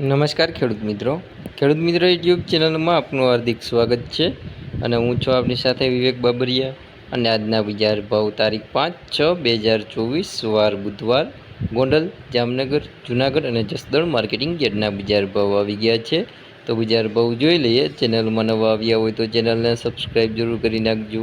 નમસ્કાર ખેડૂત મિત્રો. ખેડૂત મિત્રો યુટ્યુબ ચેનલમાં આપનું હાર્દિક સ્વાગત છે અને હું છું આપની સાથે વિવેક બાબરિયા અને આજના બજાર ભાવ તારીખ પાંચ છ બે હજાર ચોવીસ વાર બુધવાર ગોંડલ, જામનગર, જુનાગઢ અને જસદણ માર્કેટિંગ યાર્ડના બજાર ભાવ આવી ગયા છે. તો બજાર ભાવ જોઈ લઈએ. ચેનલમાં નવા આવ્યા હોય તો ચેનલને સબસ્ક્રાઈબ જરૂર કરી નાખજો.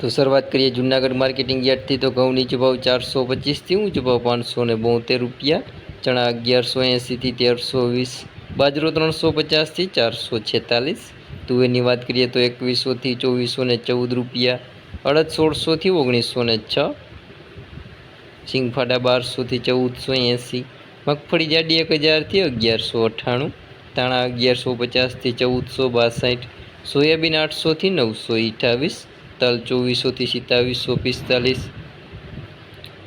તો શરૂઆત કરીએ જુનાગઢ માર્કેટિંગ યાર્ડથી. તો ઘઉં નીચો ભાવ ચારસો પચીસથી, ઊંચો ભાવ પાંચસો ને બોતેર રૂપિયા. ચણા અગિયારસો એંસીથી તેરસો વીસ. બાજરો ત્રણસો પચાસથી ચારસો છેતાલીસ. તુવેરની વાત કરીએ તો એકવીસોથી ચોવીસો ને ચૌદ રૂપિયા. અડદ સોળસોથી ઓગણીસો ને છ. સિંગફાડા બારસોથી ચૌદસો એંસી. મગફળી જાડી એક હજારથી અગિયારસો અઠ્ઠાણું તાણા અગિયારસો પચાસથી ચૌદસો બાસઠ. સોયાબીન આઠસોથી નવસો અઠ્ઠાવીસ તલ ચોવીસોથી સિત્તાવીસો પિસ્તાલીસ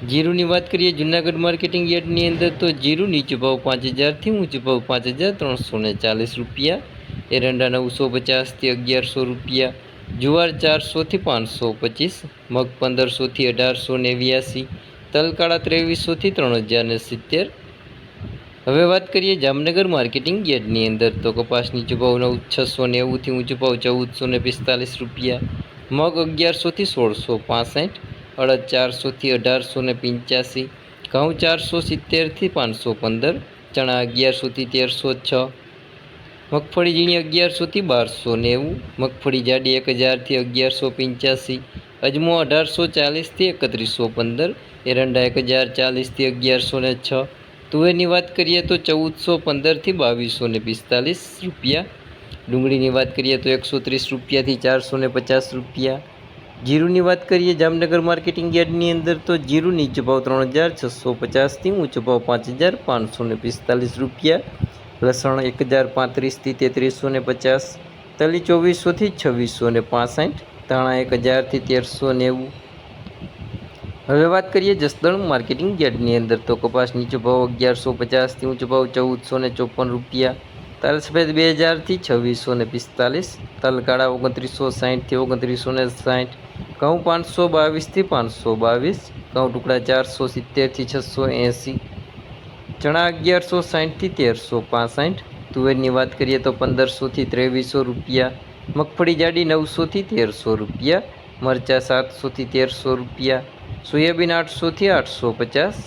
જીરુની વાત કરીએ જુનાગઢ માર્કેટિંગ યાર્ડની અંદર, તો જીરું નીચો ભાવ પાંચ હજારથી ઊંચો ભાવ પાંચ હજાર ત્રણસો ચાલીસ રૂપિયા. એરંડા નવસો પચાસથી અગિયારસો રૂપિયા. જુવાર ચારસોથી પાંચસો પચીસ. મગ પંદરસોથી અઢારસો નેવ્યાસી. તલકાળા ત્રેવીસોથી ત્રણ હજાર સિત્તેર. હવે વાત કરીએ જામનગર માર્કેટિંગ યાર્ડની અંદર, તો કપાસ નીચો ભાવ નવ છસો નેવુંથી ઊંચો ભાવ ચૌદસો ને પિસ્તાલીસ રૂપિયા. મગ અગિયારસોથી સોળસો પાસઠ, અડદ ચારસોથી અઢારસો ને પંચ્યાસી, ઘઉં ચારસો સિત્તેરથી પાંચસો પંદર, ચણા અગિયારસોથી તેરસો છ, મગફળી ઝીણી અગિયારસોથી બારસો નેવું, મગફળી જાડી એક હજારથી અગિયારસો પંચ્યાસી, અજમો અઢારસો ચાલીસથી એકત્રીસો પંદર, એરંડા એક હજાર ચાલીસથી અગિયારસો ને છ. તુવેરની વાત કરીએ તો ચૌદસો પંદરથી બાવીસો ને પિસ્તાલીસ રૂપિયા ડુંગળીની વાત કરીએ તો એકસો ત્રીસ રૂપિયાથી ચારસો ને પચાસ રૂપિયા. જીરુની વાત કરીએ, જામનગર માર્કેટિંગ યાર્ડની અંદર તો જીરું નીચો ભાવ ત્રણ હજાર છસો પચાસથી ઊંચો ભાવ પાંચ હજાર પાંચસો ને પિસ્તાલીસ રૂપિયા. લસણ એક હજાર પાંત્રીસથી તેત્રીસો ને પચાસ. તલી ચોવીસોથી છવ્વીસો ને પાસઠ. ધાણા એક હજારથી તેરસો નેવું. હવે વાત કરીએ જસદણ માર્કેટિંગ યાર્ડની અંદર તો કપાસ નીચો ભાવ અગિયારસો પચાસથી ઊંચો ભાવ ચૌદસો ને ચોપન રૂપિયા. તલ સફેદ બે હજારથી છવ્વીસો ને પિસ્તાલીસ તલ કાળા ઓગણત્રીસો સાહીઠથી ઓગણત્રીસો ને સાહીઠ, ઘઉં પાંચસો બાવીસથી પાંચસો બાવીસ, ઘઉં ટુકડા ચારસો સિત્તેરથી છસો એંસી, ચણા અગિયારસો સાહીઠથી તેરસો પાસઠ, તુવેરની વાત કરીએ તો પંદરસોથી ત્રેવીસો રૂપિયા, મગફળી જાડી નવસોથી તેરસો રૂપિયા, મરચાં સાતસોથી તેરસો રૂપિયા, સોયાબીન આઠસોથી આઠસો પચાસ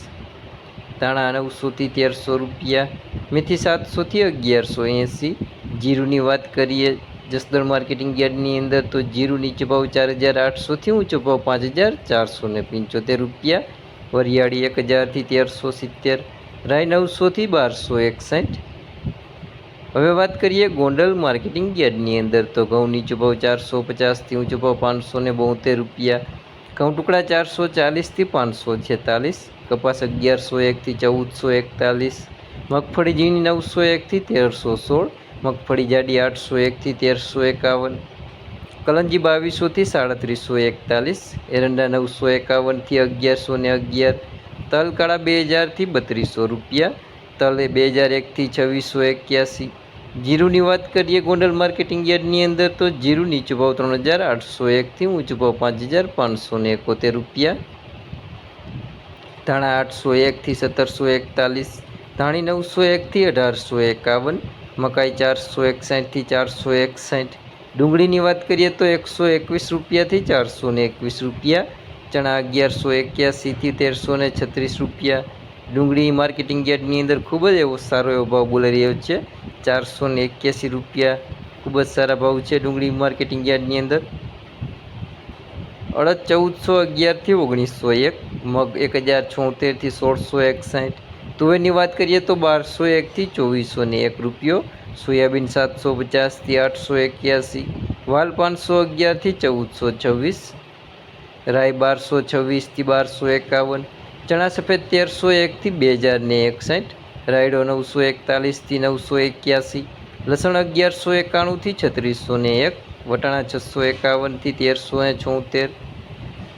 ધાણા નવસોથી તેરસો રૂપિયા, મેથી સાતસોથી અગિયારસો એંસી. જીરુની વાત કરીએ જસદણ માર્કેટિંગ યાર્ડની અંદર તો જીરું નીચો ભાવ ચાર હજાર આઠસોથી ઊંચો ભાવ પાંચ હજાર ચારસો ને પંચોતેર રૂપિયા. વરિયાળી એક હજારથી તેરસો સિત્તેર રાય નવસોથી બારસો એકસઠ. હવે વાત કરીએ ગોંડલ માર્કેટિંગ યાર્ડની અંદર તો ઘઉં નીચો ભાવ ચારસો પચાસથી ઊંચો ભાવ પાંચસો ને બોતેર રૂપિયા. ઘઉં ટુકડા ચારસો ચાલીસથી પાંચસો છેતાલીસ. કપાસ અગિયારસો એકથી ચૌદસો એકતાલીસ, મગફળી ઝીણી નવસો એકથી તેરસો સોળ, મગફળી જાડી આઠસો એકથી તેરસો એકાવન, કલંજી બાવીસોથી સાડત્રીસો એકતાલીસ, એરંડા નવસો એકાવનથી અગિયારસો ને અગિયાર, તલ કાળા બે હજારથી બત્રીસો રૂપિયા, તલ બે હજાર એકથી છવ્વીસો એક્યાસી. જીરુની વાત કરીએ ગોંડલ માર્કેટિંગ યાર્ડની અંદર તો જીરું નીચો ભાવ ત્રણ હજાર આઠસો એકથી ઊંચો ભાવ પાંચ હજાર પાંચસો એકોતેર રૂપિયા ધાણા આઠસો એકથી સત્તરસો એકતાલીસ, ધાણી નવસો એકથી અઢારસો એકાવન, મકાઈ ચારસો એકસાઠથી ચારસો એકસાઠ. ડુંગળીની વાત કરીએ તો એકસો એકવીસ રૂપિયાથી ચારસો ને એકવીસ રૂપિયા, ચણા અગિયારસો એક્યાસીથી તેરસો ને છત્રીસ રૂપિયા. ડુંગળી માર્કેટિંગ યાર્ડની અંદર ખૂબ જ એવો સારો એવો ભાવ બોલાઈ રહ્યો છે, ચારસો ને એક્યાસી રૂપિયા. ખૂબ જ સારા ભાવ છે ડુંગળી માર્કેટિંગ યાર્ડની અંદર. અડદ ચૌદસો અગિયારથી ઓગણીસો એક મગ એક હજાર છોતેરથી સોળસો એકસાઠ. તુવેરની વાત કરીએ તો બારસો એકથી ચોવીસો ને એક રૂપિયો. સોયાબીન સાતસો પચાસથી આઠસો એક્યાસી. વાલ પાંચસો અગિયારથી ચૌદસો છવ્વીસ. રાય બારસો છવ્વીસથી બારસો એકાવન. ચણા સફેદ તેરસો એકથી બે હજાર ને એકસાઠ. રાયડો નવસો એકતાલીસથી નવસો એક્યાસી. લસણ અગિયારસો એકાણુંથી છત્રીસો ને એક. વટાણા છસો એકાવનથી તેરસો ને છોતેર.